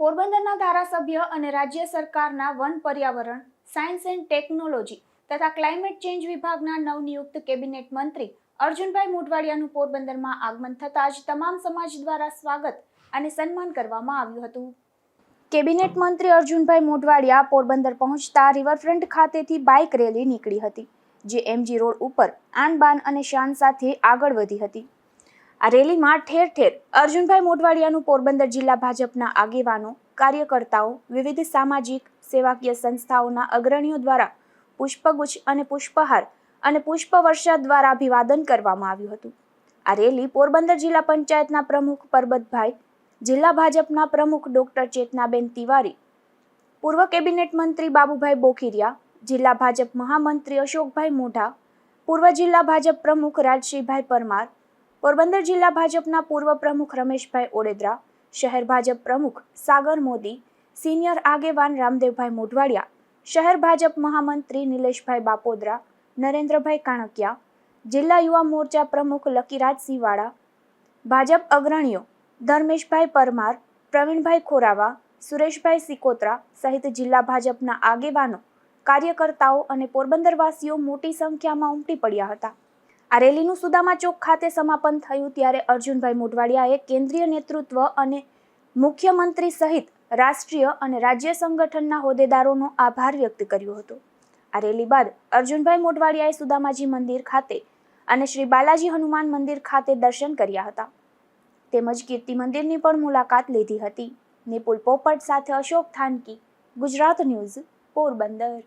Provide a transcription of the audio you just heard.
પોરબંદરના ધારાસભ્ય અને રાજ્ય સરકારના વન પર્યાવરણ, સાયન્સ એન્ડ ટેકનોલોજી તથા ક્લાઇમેટ ચેન્જ વિભાગના નવનિયુક્ત કેબિનેટ મંત્રી અર્જુનભાઈ મોટવાડિયાનું પોરબંદરમાં આગમન થતાં જ તમામ સમાજ દ્વારા સ્વાગત અને સન્માન કરવામાં આવ્યું હતું. કેબિનેટ મંત્રી અર્જુનભાઈ મોઢવાડિયા પોરબંદર પહોંચતા રિવરફ્રન્ટ ખાતેથી બાઇક રેલી નીકળી હતી, જે એમજી રોડ ઉપર આન બાન અને શાન સાથે આગળ વધી હતી. આ રેલીમાં ઠેર ઠેર અર્જુનભાઈ મોઢવાડિયાનું પોરબંદર જિલ્લા ભાજપના આગેવાનો, કાર્યકર્તાઓ, વિવિધ સામાજિક, સેવાકીય સંસ્થાઓના અગ્રણીઓ દ્વારા પુષ્પગુચ્છ અને પુષ્પહાર અને પુષ્પવર્ષા દ્વારા અભિવાદન કરવામાં આવ્યું હતું. આ રેલી પોરબંદર જિલ્લા પંચાયતના પ્રમુખ પરબતભાઈ, જિલ્લા ભાજપના પ્રમુખ ડોક્ટર ચેતનાબેન તિવારી, પૂર્વ કેબિનેટ મંત્રી બાબુભાઈ બોખીરિયા, જિલ્લા ભાજપ મહામંત્રી અશોકભાઈ મોઢા, પૂર્વ જિલ્લા ભાજપ પ્રમુખ રાજશીભાઈ પરમાર પોરબંદર જિલ્લા ભાજપના પૂર્વ પ્રમુખ રમેશભાઈ ઓડેદરા, શહેર ભાજપ પ્રમુખ સાગર મોદી, સિનિયર આગેવાન રામદેવભાઈ મોઢવાડિયા, શહેર ભાજપ મહામંત્રી નિલેશભાઈ બાપોદરા, નરેન્દ્રભાઈ કાણકિયા, જિલ્લા યુવા મોરચા પ્રમુખ લકીરાજસિંહ વાળા ભાજપ અગ્રણીઓ ધર્મેશભાઈ પરમાર, પ્રવીણભાઈ ખોરાવા, સુરેશભાઈ સિકોત્રા સહિત જિલ્લા ભાજપના આગેવાનો, કાર્યકર્તાઓ અને પોરબંદરવાસીઓ મોટી સંખ્યામાં ઉમટી પડ્યા હતા. આ રેલીનું સુદામા ચોક ખાતે સમાપન થયું ત્યારે અર્જુનભાઈ મોઢવાડિયાએ કેન્દ્રીય નેતૃત્વ અને મુખ્યમંત્રી સહિત રાષ્ટ્રીય અને રાજ્ય સંગઠનના હોદ્દેદારોનો આભાર વ્યક્ત કર્યો હતો. આ રેલી બાદ અર્જુનભાઈ મોઢવાડિયાએ સુદામાજી મંદિર ખાતે અને શ્રી બાલાજી હનુમાન મંદિર ખાતે દર્શન કર્યા હતા. તેમજ કીર્તિ મંદિરની પણ મુલાકાત લીધી હતી. નિપુલ પોપટ સાથે અશોક થાનકી, ગુજરાત ન્યૂઝ પોરબંદર.